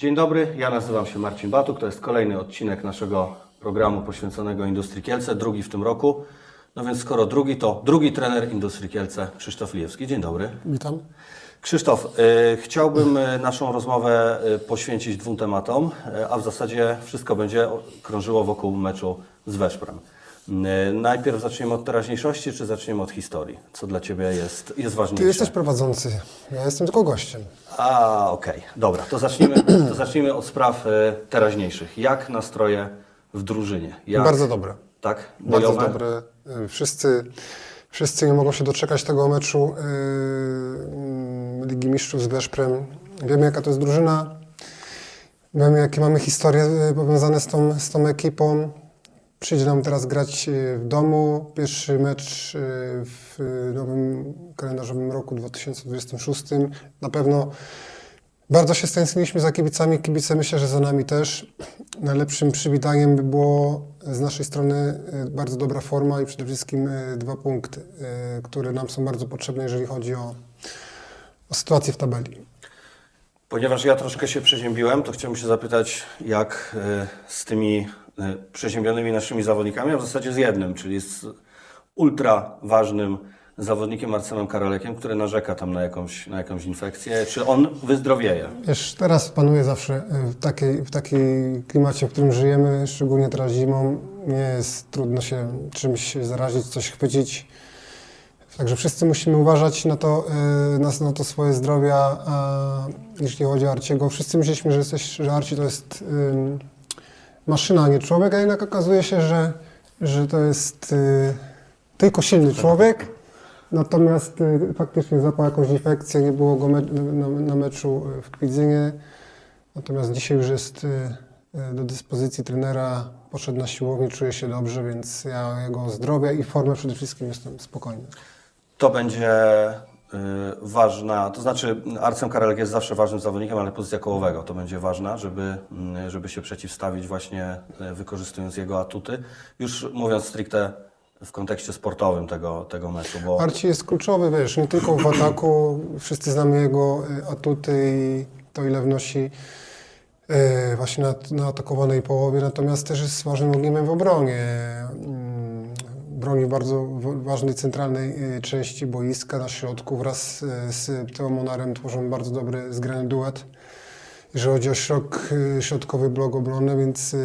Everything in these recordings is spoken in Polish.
Dzień dobry, ja nazywam się Marcin Batuk. To jest kolejny odcinek naszego programu poświęconego Industrii Kielce, drugi w tym roku. No więc skoro drugi, to drugi trener Industrii Kielce, Krzysztof Lijewski. Dzień dobry. Witam. Krzysztof, y, chciałbym y, naszą rozmowę y, poświęcić dwóm tematom, y, a w zasadzie wszystko będzie krążyło wokół meczu z Weszprem. Y, najpierw zaczniemy od teraźniejszości, czy zaczniemy od historii? Co dla Ciebie jest, jest ważniejsze? Ty jesteś prowadzący, ja jestem tylko gościem. A, okej, dobra, to zacznijmy, to zacznijmy od spraw e, teraźniejszych. Jak nastroje w drużynie? Jak, Bardzo dobre. Tak? Bardzo Bojowe? dobre. Y, Wszyscy, wszyscy nie mogą się doczekać tego meczu y, mm, Ligi Mistrzów z Weszprem. Wiemy, jaka to jest drużyna. Wiemy, jakie mamy historie powiązane z tą, z tą ekipą. Przyjdzie nam teraz grać y, w domu. Pierwszy mecz y, w y, nowym kalendarzowym roku 2026. Na pewno Bardzo się stęskniliśmy za kibicami. Kibice myślę, że za nami też. Najlepszym przywitaniem by było z naszej strony bardzo dobra forma i przede wszystkim dwa punkty, które nam są bardzo potrzebne, jeżeli chodzi o, o sytuację w tabeli. Ponieważ ja troszkę się przeziębiłem, to chciałbym się zapytać, jak e, z tymi e, przeziębionymi naszymi zawodnikami, a w zasadzie z jednym, czyli z ultra ważnym zawodnikiem Marcelem Karolekiem, który narzeka tam na jakąś, na jakąś infekcję. Czy on wyzdrowieje? Wiesz, teraz panuje zawsze y, w takiej, w takiej klimacie, w którym żyjemy, szczególnie teraz zimą. Nie jest trudno się czymś zarazić, coś chwycić. Także wszyscy musimy uważać na to, y, na, na to swoje zdrowie. A jeśli chodzi o Arciego, wszyscy myśleliśmy, że, jesteś, że Arci to jest maszyna, a nie człowiek, a jednak okazuje się, że, że to jest y, tylko silny człowiek. Natomiast y, faktycznie zapał jakąś infekcję, nie było go me na, na meczu y, w Kwidzynie. Natomiast dzisiaj już jest y, y, do dyspozycji trenera, poszedł na siłownię, czuje się dobrze, więc ja jego zdrowia i formę przede wszystkim jestem spokojny. To będzie ważna, to znaczy Arcem Karelek jest zawsze ważnym zawodnikiem, ale pozycja kołowego to będzie ważna, żeby, y, żeby się przeciwstawić właśnie y, wykorzystując jego atuty. Już mówiąc stricte w kontekście sportowym tego, tego meczu, bo Arci jest kluczowy, wiesz, nie tylko w ataku, wszyscy znamy jego y, atuty i to ile wnosi y, właśnie na, na atakowanej połowie, natomiast też jest ważnym ogniwem w obronie. Broni w bardzo ważnej centralnej y, części boiska na środku wraz y, z Teo Monarem tworzą bardzo dobry zgrany duet. Jeżeli chodzi o śrok, y, środkowy blok obrony, więc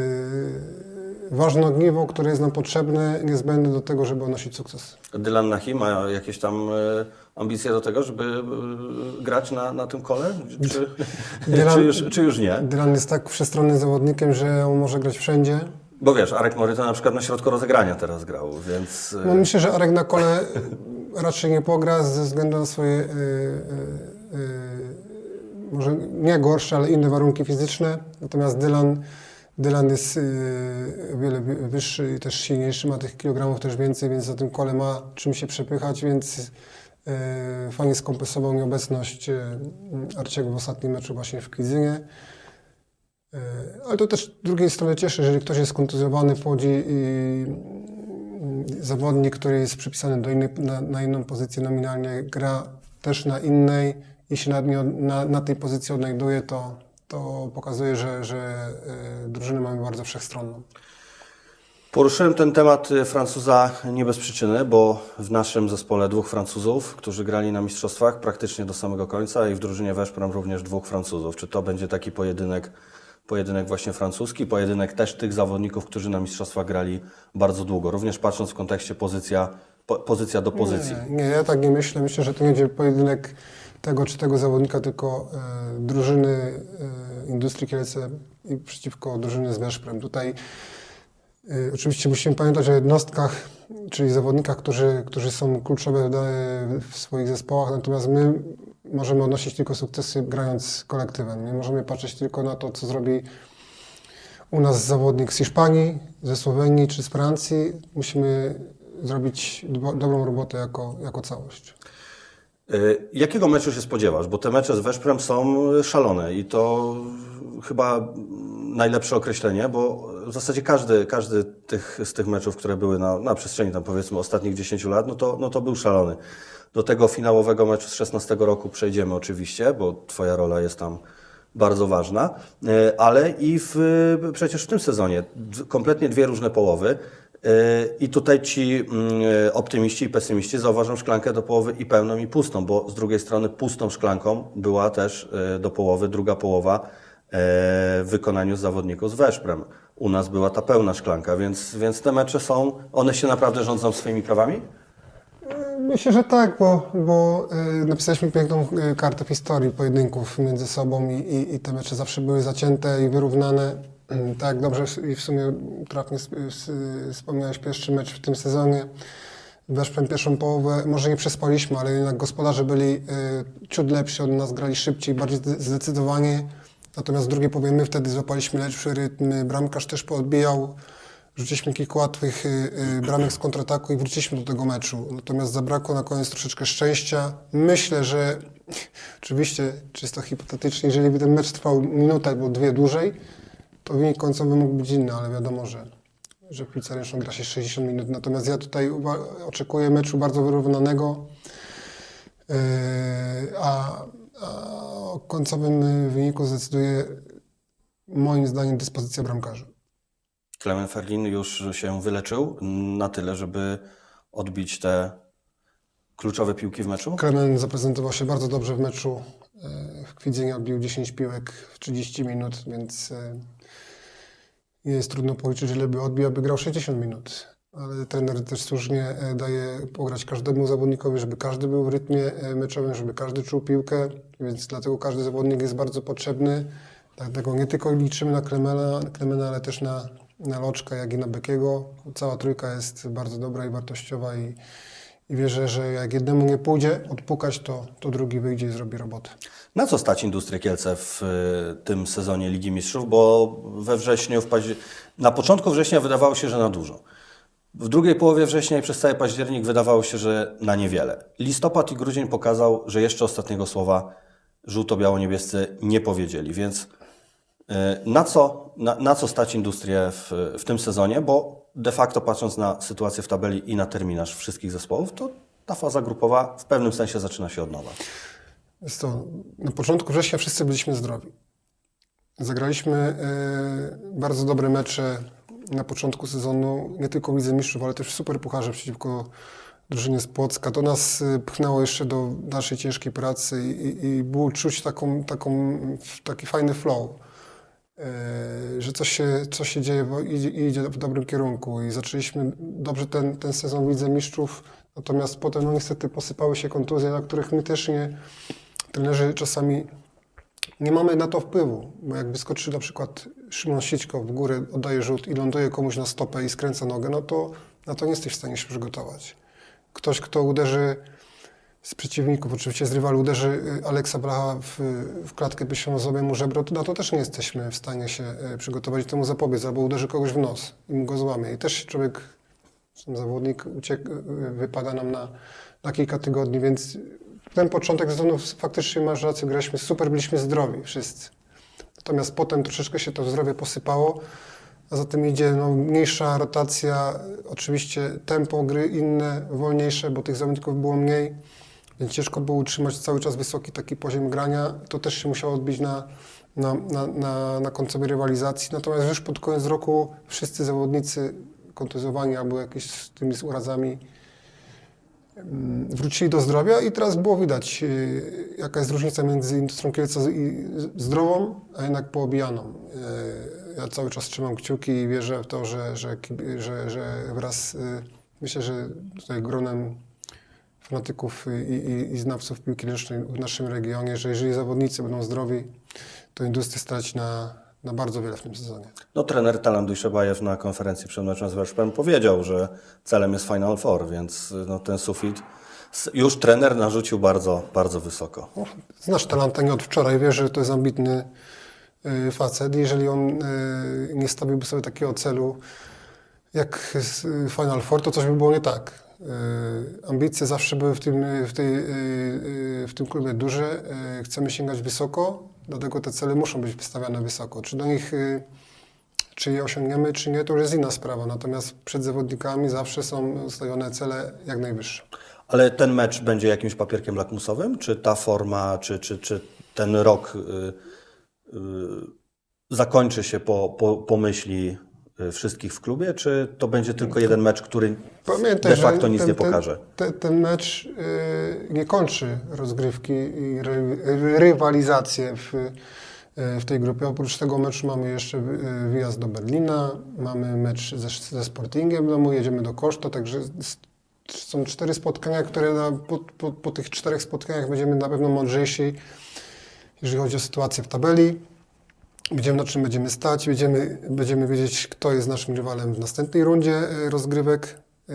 ważne ogniwo, które jest nam potrzebne, niezbędne do tego, żeby odnosić sukces. Dylan Nahi ma jakieś tam ambicje do tego, żeby grać na, na tym kole? Czy, Dylan- czy, już, czy już nie? Dylan jest tak wszechstronnym zawodnikiem, że on może grać wszędzie. Bo wiesz, Arek Moryto na przykład na środku rozegrania teraz grał, więc... y, No myślę, że Arek na kole raczej nie pogra ze względu na swoje y, y, y, może nie gorsze, ale inne warunki fizyczne. Natomiast Dylan, Dylan jest y, o wiele wy- wyższy i też silniejszy, ma tych kilogramów też więcej, więc na tym kole ma czym się przepychać, więc y, fajnie skompensował nieobecność y, Arciego w ostatnim meczu właśnie w Kwidzynie. E, Ale to też z drugiej strony cieszy, jeżeli ktoś jest kontuzjowany, i zawodnik, który jest przypisany do innej, na, na inną pozycję nominalnie, gra też na innej i się na, na, na tej pozycji odnajduje, to, to pokazuje, że, że y, drużynę mamy bardzo wszechstronną. Poruszyłem ten temat y, Francuza nie bez przyczyny, bo w naszym zespole dwóch Francuzów, którzy grali na mistrzostwach praktycznie do samego końca i w drużynie Weszprem również dwóch Francuzów. Czy to będzie taki pojedynek, pojedynek właśnie francuski, pojedynek też tych zawodników, którzy na mistrzostwach grali bardzo długo, również patrząc w kontekście pozycja, po, pozycja do pozycji. Nie, nie, ja tak nie myślę. Myślę, że to nie będzie pojedynek tego czy tego zawodnika, tylko e, drużyny e, Industrii Kielce i przeciwko drużynie z Weszprem. Tutaj e, oczywiście musimy pamiętać o jednostkach, czyli zawodnikach, którzy, którzy są kluczowe w, da- w swoich zespołach, natomiast my możemy odnosić tylko sukcesy grając kolektywem. Nie możemy patrzeć tylko na to, co zrobi u nas zawodnik z Hiszpanii, ze Słowenii czy z Francji. Musimy zrobić dbo- dobrą robotę jako, jako całość. Y, Jakiego meczu się spodziewasz? Bo te mecze z Weszprem są szalone i to chyba najlepsze określenie, bo w zasadzie każdy, każdy tych, z tych meczów, które były na, na przestrzeni tam powiedzmy ostatnich 10 lat, no to, no to był szalony. Do tego finałowego meczu z 16 roku przejdziemy oczywiście, bo Twoja rola jest tam bardzo ważna, e, ale i w, przecież w tym sezonie kompletnie dwie różne połowy. E, I tutaj ci mm, optymiści i pesymiści zauważą szklankę do połowy i pełną, i pustą, bo z drugiej strony pustą szklanką była też e, do połowy druga połowa w wykonaniu zawodników z Weszprem. U nas była ta pełna szklanka, więc, więc te mecze są, one się naprawdę rządzą swoimi prawami? Myślę, że tak, bo, bo y, napisaliśmy piękną y, kartę historii pojedynków między sobą i, i, i te mecze zawsze były zacięte i wyrównane. Y, Tak, dobrze i w sumie trafnie wspomniałeś pierwszy mecz w tym sezonie. Weszłem pierwszą połowę, może nie przespaliśmy, ale jednak gospodarze byli y, ciut lepsi od nas, grali szybciej, bardziej zde- zdecydowanie. Natomiast w drugiej my wtedy złapaliśmy lepszy rytm, bramkarz też poodbijał. Rzuciliśmy kilka łatwych y, y, bramek z kontrataku i wróciliśmy do tego meczu. Natomiast zabrakło na koniec troszeczkę szczęścia. Myślę, że oczywiście czysto hipotetycznie, jeżeli by ten mecz trwał minutę albo dwie dłużej, to wynik końcowy mógł być inny, ale wiadomo, że, że piłce ręczną gra się 60 minut. Natomiast ja tutaj oczekuję meczu bardzo wyrównanego, yy, a, a o końcowym wyniku zdecyduje moim zdaniem dyspozycja bramkarzy. Clement Ferlin już się wyleczył na tyle, żeby odbić te kluczowe piłki w meczu? Klemen zaprezentował się bardzo dobrze w meczu. E, W Kwidzynie odbił 10 piłek w 30 minut, więc nie jest trudno policzyć, ile by odbił, aby grał 60 minut. Ale trener też słusznie e, daje pograć każdemu zawodnikowi, żeby każdy był w rytmie e, meczowym, żeby każdy czuł piłkę, więc dlatego każdy zawodnik jest bardzo potrzebny. Dlatego nie tylko liczymy na Klemena, Klemena ale też na, na Loczka, jak i na Bekiego. Cała trójka jest bardzo dobra i wartościowa i, i wierzę, że jak jednemu nie pójdzie odpukać, to, to drugi wyjdzie i zrobi robotę. Na co stać Industrię Kielce w y, tym sezonie Ligi Mistrzów? Bo we wrześniu, w paździer... na początku września wydawało się, że na dużo. W drugiej połowie września i przez cały październik wydawało się, że na niewiele. Listopad i grudzień pokazał, że jeszcze ostatniego słowa żółto-biało-niebiescy nie powiedzieli, więc na co, na, na co stać Industrię w, w tym sezonie? Bo de facto patrząc na sytuację w tabeli i na terminarz wszystkich zespołów, to ta faza grupowa w pewnym sensie zaczyna się od nowa. Jest to, na początku września wszyscy byliśmy zdrowi. Zagraliśmy e, bardzo dobre mecze na początku sezonu, nie tylko Lidze Mistrzów, ale też w Superpucharze przeciwko drużynie z Płocka. To nas e, pchnęło jeszcze do dalszej ciężkiej pracy i, i, i było czuć taką, taką, taki fajny flow. E, że coś się, coś się dzieje, bo idzie, idzie w dobrym kierunku i zaczęliśmy dobrze ten, ten sezon w Lidze Mistrzów, natomiast potem no niestety posypały się kontuzje, na których my też nie, trenerzy czasami nie mamy na to wpływu, bo jak wyskoczy na przykład Szymon Sićko w górę, oddaje rzut i ląduje komuś na stopę i skręca nogę, no to na to nie jesteś w stanie się przygotować. Ktoś, kto uderzy z przeciwników, oczywiście z rywalu, uderzy y, Aleksa Blacha w, w klatkę piersiową, zrobię mu żebro, to na to też nie jesteśmy w stanie się y, przygotować temu zapobiec, albo uderzy kogoś w nos i mu go złamie. I też człowiek, ten zawodnik uciek, y, wypada nam na, na kilka tygodni, więc ten początek sezonu faktycznie masz rację, graliśmy super, byliśmy zdrowi wszyscy. Natomiast potem troszeczkę się to zdrowie posypało, a za tym idzie no, mniejsza rotacja, oczywiście tempo gry inne, wolniejsze, bo tych zawodników było mniej, więc ciężko było utrzymać cały czas wysoki taki poziom grania. To też się musiało odbić na, na, na, na, na końcowej rywalizacji. Natomiast już pod koniec roku wszyscy zawodnicy kontuzjowani albo jakieś z tymi urazami mm, wrócili do zdrowia i teraz było widać, yy, jaka jest różnica między Industrią Kielce i zdrową, a jednak poobijaną. Yy, Ja cały czas trzymam kciuki i wierzę w to, że, że, że, że wraz, yy, myślę, że tutaj gronem fanatyków i, i, i znawców piłki ręcznej w naszym regionie, że jeżeli zawodnicy będą zdrowi, to Industria stać na, na bardzo wiele w tym sezonie. No, trener Talan Dujszebajew na konferencji przed meczem z Weszpem powiedział, że celem jest Final Four, więc no, ten sufit już trener narzucił bardzo, bardzo wysoko. No, Znasz talanta nie od wczoraj, wiesz, że to jest ambitny y, facet. Jeżeli on y, nie stawiłby sobie takiego celu jak y, Final Four, to coś by było nie tak. Y, ambicje zawsze były w tym, w tej, y, w tym klubie duże. Chcemy sięgać wysoko, dlatego te cele muszą być wystawiane wysoko. Czy do nich czy je osiągniemy, czy nie, to już jest inna sprawa. Natomiast przed zawodnikami zawsze są ustawione cele jak najwyższe. Ale ten mecz będzie jakimś papierkiem lakmusowym? Czy ta forma, czy, czy, czy ten rok y, y, zakończy się po, po, po myśli wszystkich w klubie, czy to będzie tylko jeden mecz, który Pamiętaj, de facto nic ten, nie ten- pokaże? Ten, ten mecz y, nie kończy rozgrywki i ry, ry, rywalizację w, y, w tej grupie. Oprócz tego meczu mamy jeszcze y, wyjazd do Berlina, mamy mecz ze, ze Sportingiem w domu, jedziemy do Koszta, także są cztery spotkania, które na, po, po, po tych czterech spotkaniach będziemy na pewno mądrzejsi, jeżeli chodzi o sytuację w tabeli. Będziemy na czym będziemy stać, będziemy, będziemy wiedzieć, kto jest naszym rywalem w następnej rundzie y, rozgrywek. Y,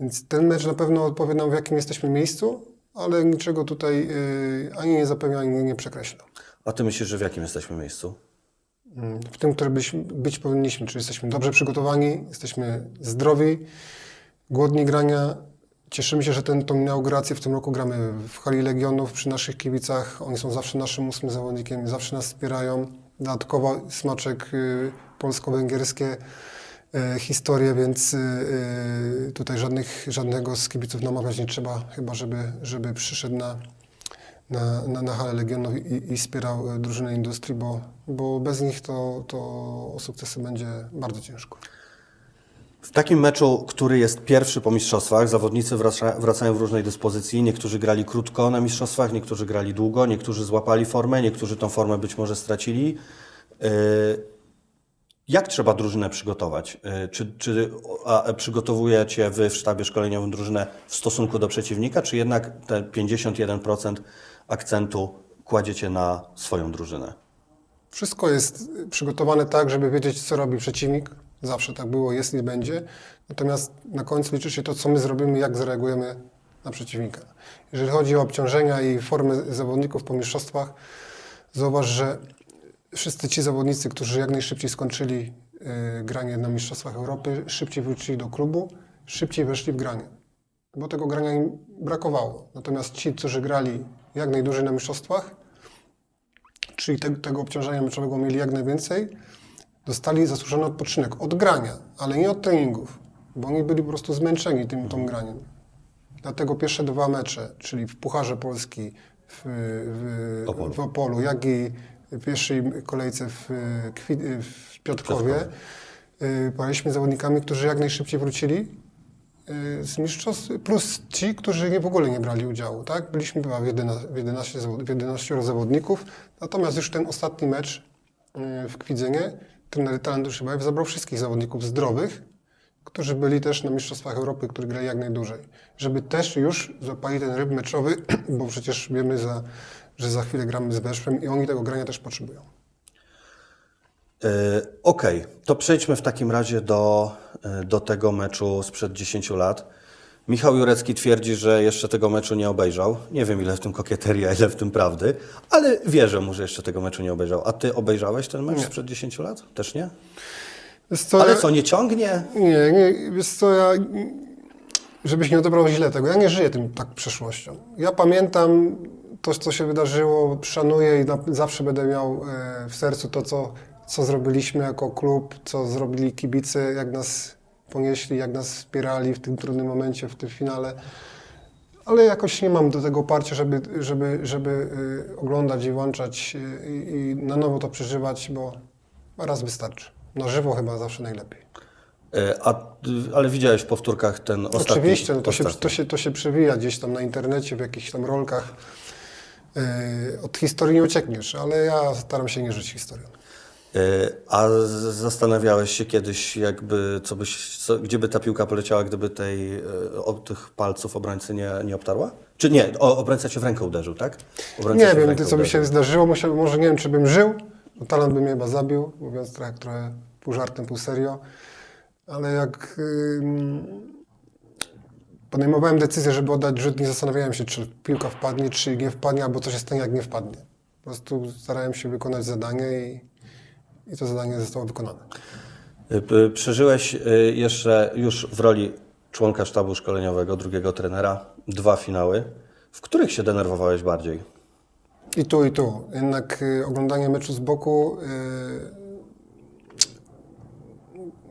Więc ten mecz na pewno odpowie nam, w jakim jesteśmy miejscu, ale niczego tutaj y, ani nie zapewnia, ani nie przekreśla. A ty myślisz, że w jakim jesteśmy miejscu? W tym, które być, być powinniśmy, czyli jesteśmy dobrze przygotowani, jesteśmy zdrowi, głodni grania. Cieszymy się, że ten, tą inaugurację w tym roku gramy w hali Legionów przy naszych kibicach. Oni są zawsze naszym ósmym zawodnikiem, zawsze nas wspierają. Dodatkowo smaczek y, polsko-węgierskie y, historie, więc y, tutaj żadnych, żadnego z kibiców namawiać nie trzeba, chyba żeby, żeby przyszedł na, na, na, na halę Legionów i, i wspierał drużynę industrii, bo, bo bez nich to, to o sukcesy będzie bardzo ciężko. W takim meczu, który jest pierwszy po mistrzostwach, zawodnicy wraca, wracają w różnej dyspozycji. Niektórzy grali krótko na mistrzostwach, niektórzy grali długo, niektórzy złapali formę, niektórzy tą formę być może stracili. Yy, Jak trzeba drużynę przygotować? Yy, Czy, czy przygotowujecie wy w sztabie szkoleniowym drużynę w stosunku do przeciwnika, czy jednak te 51% akcentu kładziecie na swoją drużynę? Wszystko jest przygotowane tak, żeby wiedzieć, co robi przeciwnik. Zawsze tak było, jest i będzie. Natomiast na końcu liczy się to, co my zrobimy, jak zareagujemy na przeciwnika. Jeżeli chodzi o obciążenia i formy zawodników po mistrzostwach, zauważ, że wszyscy ci zawodnicy, którzy jak najszybciej skończyli y, granie na Mistrzostwach Europy, szybciej wrócili do klubu, szybciej weszli w granie. Bo tego grania im brakowało. Natomiast ci, którzy grali jak najdłużej na Mistrzostwach, czyli te, tego obciążenia meczowego mieli jak najwięcej, dostali zasłużony odpoczynek od grania, ale nie od treningów, bo oni byli po prostu zmęczeni tym tą graniem. Dlatego pierwsze dwa mecze, czyli w Pucharze Polski w, w, Opolu. w Opolu, jak i w pierwszej kolejce w, w Piotrkowie, y, zawodnikami, którzy jak najszybciej wrócili y, z mistrzostw, plus ci, którzy nie, w ogóle nie brali udziału. Tak? Byliśmy chyba w 11, w 11, zawo- w 11 zawodników, natomiast już ten ostatni mecz y, w Kwidzynie trener Talentu Szybajew zabrał wszystkich zawodników zdrowych, którzy byli też na Mistrzostwach Europy, którzy grali jak najdłużej. Żeby też już złapali ten ryb meczowy, bo przecież wiemy, za, że za chwilę gramy z Weszprem i oni tego grania też potrzebują. Yy, Okej, to przejdźmy w takim razie do, yy, do tego meczu sprzed 10 lat. Michał Jurecki twierdzi, że jeszcze tego meczu nie obejrzał. Nie wiem, ile w tym kokieterii, a ile w tym prawdy, ale wierzę mu, że jeszcze tego meczu nie obejrzał. A ty obejrzałeś ten mecz sprzed 10 lat? Też nie? Co, Ale co, nie ciągnie? Nie, nie, wiesz co, ja, żebyś nie odebrał źle tego, ja nie żyję tym tak przeszłością. Ja pamiętam to, co się wydarzyło, szanuję i na, zawsze będę miał e, w sercu to, co, co zrobiliśmy jako klub, co zrobili kibice, jak nas ponieśli, jak nas wspierali w tym trudnym momencie, w tym finale. Ale jakoś nie mam do tego oparcia, żeby, żeby, żeby y, oglądać i włączać y, i, i na nowo to przeżywać, bo raz wystarczy. Na żywo chyba zawsze najlepiej. Yy, A, ale widziałeś w powtórkach ten ostatni. Oczywiście, no to, się, ostatni. to, się, to się przewija gdzieś tam na internecie, w jakichś tam rolkach. Yy, od historii nie uciekniesz, ale ja staram się nie żyć historią. Yy, A zastanawiałeś się kiedyś, jakby, co byś, co, gdzie by ta piłka poleciała, gdyby tej, yy, o, tych palców obrońcy nie, nie obtarła? Czy nie, o, obrońca cię w rękę uderzył, tak? Obrońca Nie wiem, co by uderzył. się zdarzyło, musiał, może nie wiem, czy bym żył, bo talent by mnie chyba zabił, mówiąc trochę, trochę pół żartem, pół serio, ale jak ym, podejmowałem decyzję, żeby oddać rzut, nie zastanawiałem się, czy piłka wpadnie, czy nie wpadnie, albo co się stanie, jak nie wpadnie. Po prostu starałem się wykonać zadanie i, i to zadanie zostało wykonane. Y, Przeżyłeś y, jeszcze już w roli członka sztabu szkoleniowego, drugiego trenera, dwa finały. W których się denerwowałeś bardziej? I tu, i tu. Jednak y, oglądanie meczu z boku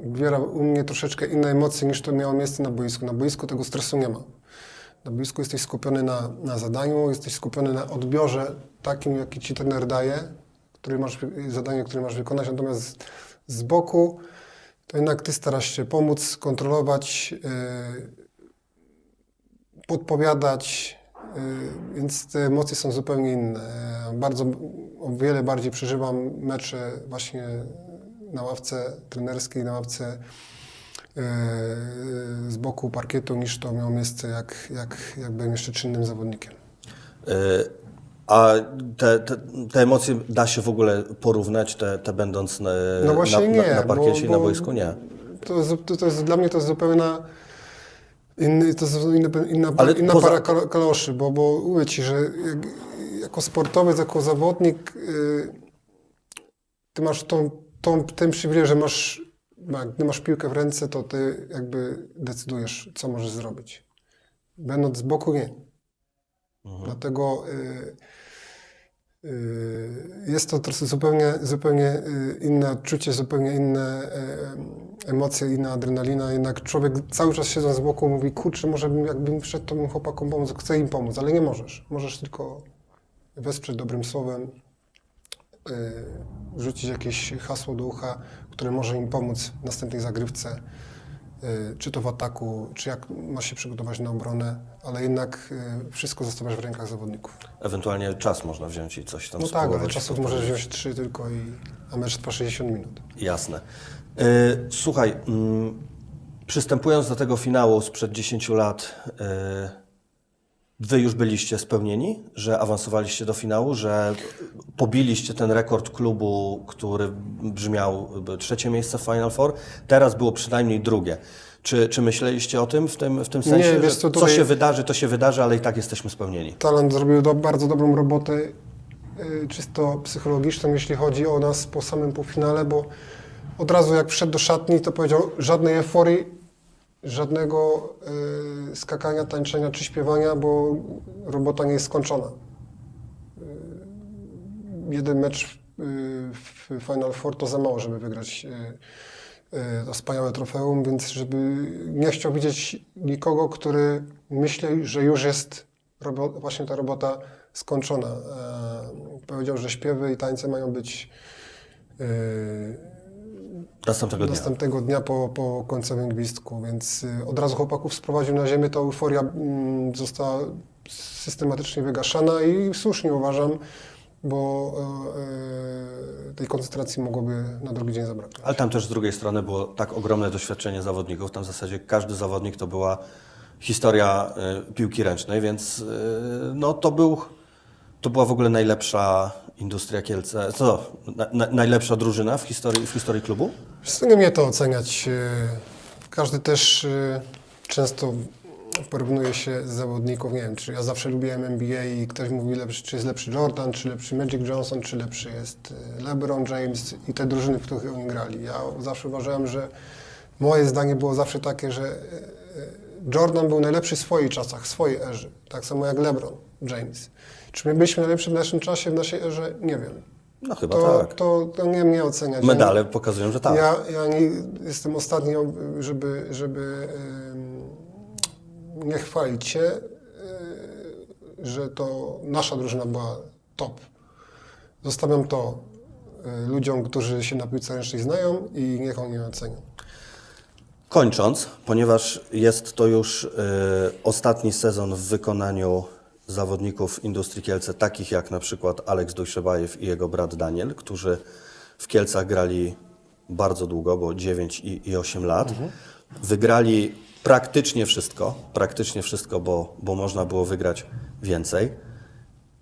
y, wywiera u mnie troszeczkę inne emocje niż to miało miejsce na boisku. Na boisku tego stresu nie ma. Na boisku jesteś skupiony na, na zadaniu, jesteś skupiony na odbiorze takim, jaki ci trener daje, który masz, zadanie, które masz wykonać, natomiast z, z boku to jednak ty starasz się pomóc, kontrolować, yy, podpowiadać, yy, więc te emocje są zupełnie inne. Yy, Bardzo, o wiele bardziej przeżywam mecze właśnie na ławce trenerskiej, na ławce z boku parkietu, niż to miało miejsce, jak, jak, jak byłem jeszcze czynnym zawodnikiem. A te, te, te emocje da się w ogóle porównać, te, te będąc na, No właśnie na, nie, na, na parkiecie i na boisku? Nie. To, to, to jest dla mnie to jest zupełnie inny, to jest inna, inna, Ale inna poza- para kal- kaloszy, bo, bo mówię Ci, że jak, jako sportowiec, jako zawodnik y, Ty masz tą, tą, ten przywilej, że masz, gdy masz piłkę w ręce, to Ty jakby decydujesz, co możesz zrobić. Będąc z boku, nie. Dlatego y, y, jest to trochę zupełnie, zupełnie y, inne odczucie, zupełnie inne y, emocje, inna adrenalina. Jednak człowiek cały czas siedząc z boku mówi, kurczę, może bym, jakbym wszedł, to bym chłopakom pomóc, chcę im pomóc, ale nie możesz. Możesz tylko wesprzeć dobrym słowem, y, rzucić jakieś hasło do ucha, które może im pomóc w następnej zagrywce, czy to w ataku, czy jak masz się przygotować na obronę, ale jednak y, wszystko zostawiasz w rękach zawodników. Ewentualnie czas można wziąć i coś tam No tak, ale czasów możesz wziąć trzy tylko, i, a mecz trwa 60 minut. Jasne. Y, Słuchaj, mm, przystępując do tego finału sprzed 10 lat, wy już byliście spełnieni, że awansowaliście do finału, że pobiliście ten rekord klubu, który brzmiał y, trzecie miejsce w Final Four. Teraz było przynajmniej drugie. Czy, czy myśleliście o tym w tym, w tym sensie, wiesz że co, co się wydarzy, to się wydarzy, ale i tak jesteśmy spełnieni? Talent zrobił do, bardzo dobrą robotę, y, czysto psychologiczną, jeśli chodzi o nas po samym półfinale, bo od razu jak wszedł do szatni, to powiedział żadnej euforii, żadnego y, skakania, tańczenia czy śpiewania, bo robota nie jest skończona. Y, jeden mecz y, w Final Four to za mało, żeby wygrać to wspaniałe trofeum, więc żeby nie chciał widzieć nikogo, który myśli, że już jest właśnie ta robota skończona. Powiedział, że śpiewy i tańce mają być Następnego dnia. następnego dnia po, po końcowym gwizdku, więc y, od razu chłopaków sprowadził na ziemię, ta euforia mm, została systematycznie wygaszana i słusznie uważam, bo e, e, tej koncentracji mogłoby na drugi dzień zabraknąć. Ale tam też z drugiej strony było tak ogromne doświadczenie zawodników. Tam w zasadzie każdy zawodnik to była historia y, piłki ręcznej, więc y, no, to, był, to była w ogóle najlepsza industria Kielce. Co? Na, na, najlepsza drużyna w historii, w historii klubu? Nie mnie to oceniać. e, Każdy też e, często porównuje się z zawodników, nie wiem, czy ja zawsze lubiłem NBA i ktoś mówi, lepszy, czy jest lepszy Jordan, czy lepszy Magic Johnson, czy lepszy jest e, LeBron James i te drużyny, w których oni grali. Ja zawsze uważałem, że moje zdanie było zawsze takie, że Jordan był najlepszy w swoich czasach, w swojej erze, tak samo jak LeBron James. Czy my byliśmy najlepsi w naszym czasie, w naszej erze? Nie wiem. No chyba To, tak. to, to nie mnie oceniać. Ja nie- Medale pokazują, że tak. ja, ja nie, jestem ostatni, żeby, żeby nie chwalić się, e, że to nasza drużyna była top. Zostawiam to e, ludziom, którzy się na piłce ręcznej znają i niech oni ocenią. Kończąc, ponieważ jest to już y, ostatni sezon w wykonaniu zawodników Industrii Kielce, takich jak na przykład Aleks Dojszebajew i jego brat Daniel, którzy w Kielcach grali bardzo długo, bo 9 i, i 8 lat. Wygrali praktycznie wszystko, praktycznie wszystko, bo, bo można było wygrać więcej.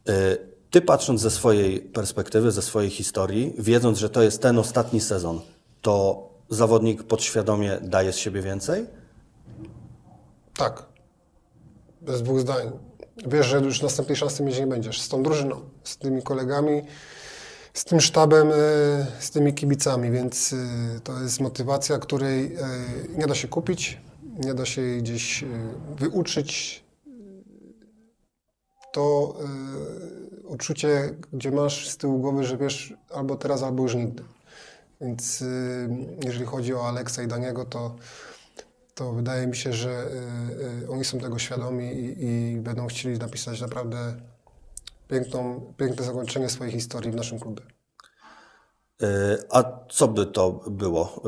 Y, Ty patrząc ze swojej perspektywy, ze swojej historii, wiedząc, że to jest ten ostatni sezon, to zawodnik podświadomie daje z siebie więcej? Tak. Bez dwóch zdań. Wiesz, że już następnej szansy mieć nie będziesz. Z tą drużyną, z tymi kolegami, z tym sztabem, e, z tymi kibicami, więc e, to jest motywacja, której e, nie da się kupić, nie da się jej gdzieś wyuczyć. To uczucie, gdzie masz z tyłu głowy, że wiesz albo teraz, albo już nigdy. Więc jeżeli chodzi o Aleksa i Daniego, to to wydaje mi się, że y, y, oni są tego świadomi i, i będą chcieli napisać naprawdę piękną, piękne zakończenie swojej historii w naszym klubie. Y, A co by to było?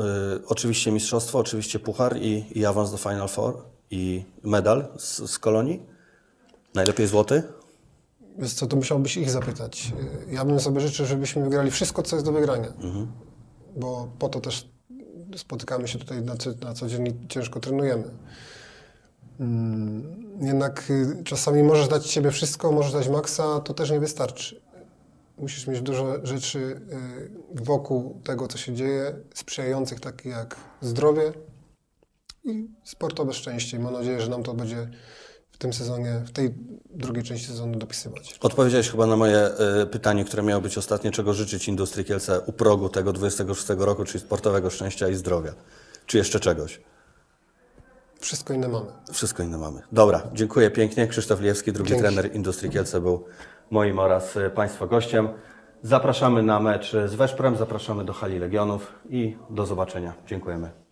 Oczywiście mistrzostwo, oczywiście puchar i, i awans do Final Four i medal z, z Kolonii. Najlepiej złoty? Wiesz co, to musiałbyś ich zapytać. Ja bym sobie życzył, żebyśmy wygrali wszystko, co jest do wygrania. Bo po to też spotykamy się tutaj na na co dzień i ciężko trenujemy. Mm, Jednak y, czasami możesz dać siebie wszystko, możesz dać maksa, to też nie wystarczy. Musisz mieć dużo rzeczy y, wokół tego, co się dzieje, sprzyjających, takie jak zdrowie i sportowe szczęście. Mam nadzieję, że nam to będzie w tym sezonie, w tej drugiej części sezonu dopisywać. Odpowiedziałeś chyba na moje y, pytanie, które miało być ostatnie, czego życzyć Industrii Kielce u progu tego 26 roku, czyli sportowego szczęścia i zdrowia. Czy jeszcze czegoś? Wszystko inne mamy. Wszystko inne mamy. Dobra, dziękuję pięknie. Krzysztof Lijewski, drugi Dzięki. trener Industrii Kielce, był moim oraz y, Państwa gościem. Zapraszamy na mecz z Weszprem, zapraszamy do hali Legionów i do zobaczenia. Dziękujemy.